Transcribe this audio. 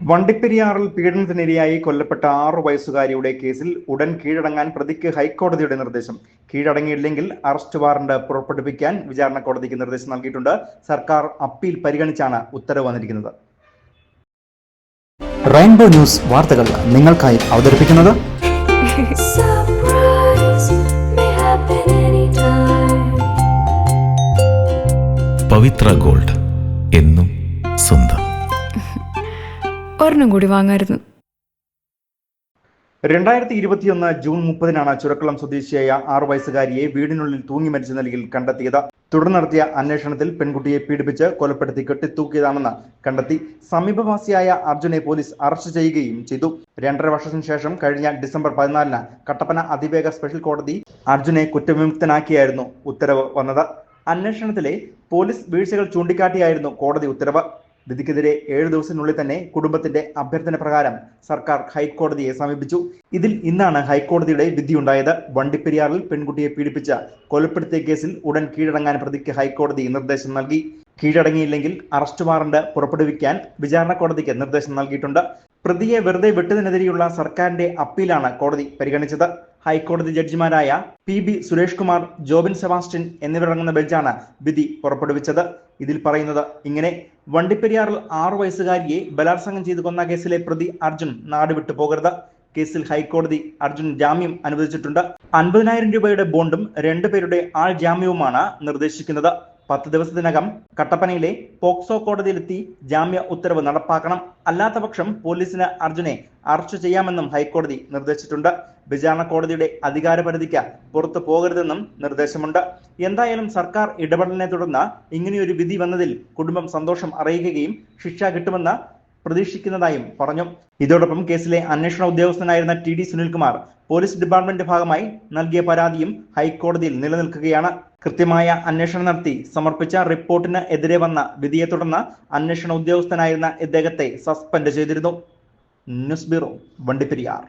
വണ്ടിപ്പെരിയാറിൽ പീഡനത്തിനിരയായി കൊല്ലപ്പെട്ട ആറു വയസ്സുകാരിയുടെ കേസിൽ ഉടൻ കീഴടങ്ങാൻ പ്രതിക്ക് ഹൈക്കോടതിയുടെ നിർദ്ദേശം. കീഴടങ്ങിയില്ലെങ്കിൽ അറസ്റ്റ് വാറണ്ട് പുറപ്പെടുവിക്കാൻ വിചാരണ കോടതിക്ക് നിർദ്ദേശം നൽകിയിട്ടുണ്ട്. സർക്കാർ അപ്പീൽ പരിഗണിച്ചാണ് ഉത്തരവ് വന്നിരിക്കുന്നത്. റെയിൻബോ ന്യൂസ് വാർത്തകൾ നിങ്ങൾക്കായി അവതരിപ്പിക്കുന്നത്. പവിത്ര ഗോൾഡ് എന്നും സ്വന്തം. ഒരെണ്ണം കൂടി വാങ്ങായിരുന്നു. രണ്ടായിരത്തി ഇരുപത്തിയൊന്ന് ജൂൺ മുപ്പതിനാണ് ചുരക്കുളം സ്വദേശിയായ ആറു വയസ്സുകാരിയെ വീടിനുള്ളിൽ തൂങ്ങി മരിച്ച നിലയിൽ കണ്ടെത്തിയത്. തുടർ നടത്തിയ അന്വേഷണത്തിൽ പെൺകുട്ടിയെ പീഡിപ്പിച്ച് കൊലപ്പെടുത്തി കെട്ടിത്തൂക്കിയതാണെന്ന് കണ്ടെത്തി സമീപവാസിയായ അർജുനെ പോലീസ് അറസ്റ്റ് ചെയ്യുകയും ചെയ്തു. രണ്ടര വർഷത്തിന് ശേഷം കഴിഞ്ഞ ഡിസംബർ പതിനാലിന് കട്ടപ്പന അതിവേഗ സ്പെഷ്യൽ കോടതി അർജുനെ കുറ്റവിമുക്തനാക്കിയായിരുന്നു ഉത്തരവ് വന്നത്. അന്വേഷണത്തിലെ പോലീസ് വീഴ്ചകൾ ചൂണ്ടിക്കാട്ടിയായിരുന്നു കോടതി ഉത്തരവ്. വിധിക്കെതിരെ ഏഴു ദിവസത്തിനുള്ളിൽ തന്നെ കുടുംബത്തിന്റെ അഭ്യർത്ഥന പ്രകാരം സർക്കാർ ഹൈക്കോടതിയെ സമീപിച്ചു. ഇതിൽ ഇന്നാണ് ഹൈക്കോടതിയുടെ വിധിയുണ്ടായത്. വണ്ടിപ്പെരിയാറിൽ പെൺകുട്ടിയെ പീഡിപ്പിച്ച കൊലപ്പെടുത്തിയ കേസിൽ ഉടൻ കീഴടങ്ങാൻ പ്രതിക്ക് ഹൈക്കോടതി നിർദ്ദേശം നൽകി. കീഴടങ്ങിയില്ലെങ്കിൽ അറസ്റ്റ് വാറണ്ട് പുറപ്പെടുവിക്കാൻ വിചാരണ കോടതിക്ക് നിർദ്ദേശം നൽകിയിട്ടുണ്ട്. പ്രതിയെ വെറുതെ വിട്ടതിനെതിരെയുള്ള സർക്കാരിന്റെ അപ്പീലാണ് കോടതി പരിഗണിച്ചത്. ഹൈക്കോടതി ജഡ്ജിമാരായ പി ബി സുരേഷ് കുമാർ ജോബിൻ സെബാസ്റ്റ്യൻ എന്നിവരടങ്ങുന്ന ബെഞ്ചാണ് വിധി പുറപ്പെടുവിച്ചത്. ഇതിൽ പറയുന്നത് ഇങ്ങനെ വണ്ടിപ്പെരിയാറിൽ ആറു വയസ്സുകാരിയെ ബലാത്സംഗം ചെയ്തു കൊന്ന കേസിലെ പ്രതി അർജുൻ നാടുവിട്ടു പോകരുത്. കേസിൽ ഹൈക്കോടതി അർജുൻ ജാമ്യം അനുവദിച്ചിട്ടുണ്ട്. അൻപതിനായിരം രൂപയുടെ ബോണ്ടും രണ്ടുപേരുടെ ആൾ ജാമ്യവുമാണ് നിർദ്ദേശിക്കുന്നത്. പത്ത് ദിവസത്തിനകം കട്ടപ്പനയിലെ പോക്സോ കോടതിയിലെത്തി ജാമ്യ ഉത്തരവ് നടപ്പാക്കണം. അല്ലാത്തപക്ഷം പോലീസിന് അർജുനെ അറസ്റ്റ് ചെയ്യാമെന്നും ഹൈക്കോടതി നിർദ്ദേശിച്ചിട്ടുണ്ട്. വിചാരണ കോടതിയുടെ അധികാരപരിധിക്ക് പുറത്തു പോകരുതെന്നും നിർദ്ദേശമുണ്ട്. എന്തായാലും സർക്കാർ ഇടപെടലിനെ തുടർന്ന് ഇങ്ങനെയൊരു വിധി വന്നതിൽ കുടുംബം സന്തോഷം അറിയിക്കുകയും ശിക്ഷ കിട്ടുമെന്ന് പ്രതീക്ഷിക്കുന്നതായും പറഞ്ഞു. ഇതോടൊപ്പം കേസിലെ അന്വേഷണ ഉദ്യോഗസ്ഥനായിരുന്ന T D Sunilkumar police department ഭാഗമായി നൽകിയ പരാതിയും ഹൈക്കോടതിയിൽ നിലനിൽക്കുകയാണ്. കൃത്യമായ അന്വേഷണം നടത്തി സമർപ്പിച്ച റിപ്പോർട്ടിന് എതിരെ വന്ന വിധിയെ തുടർന്ന് അന്വേഷണ ഉദ്യോഗസ്ഥനായിരുന്ന ഇദ്ദേഹത്തെ സസ്പെൻഡ് ചെയ്തിരുന്നു. News bureau Vandiperiyar.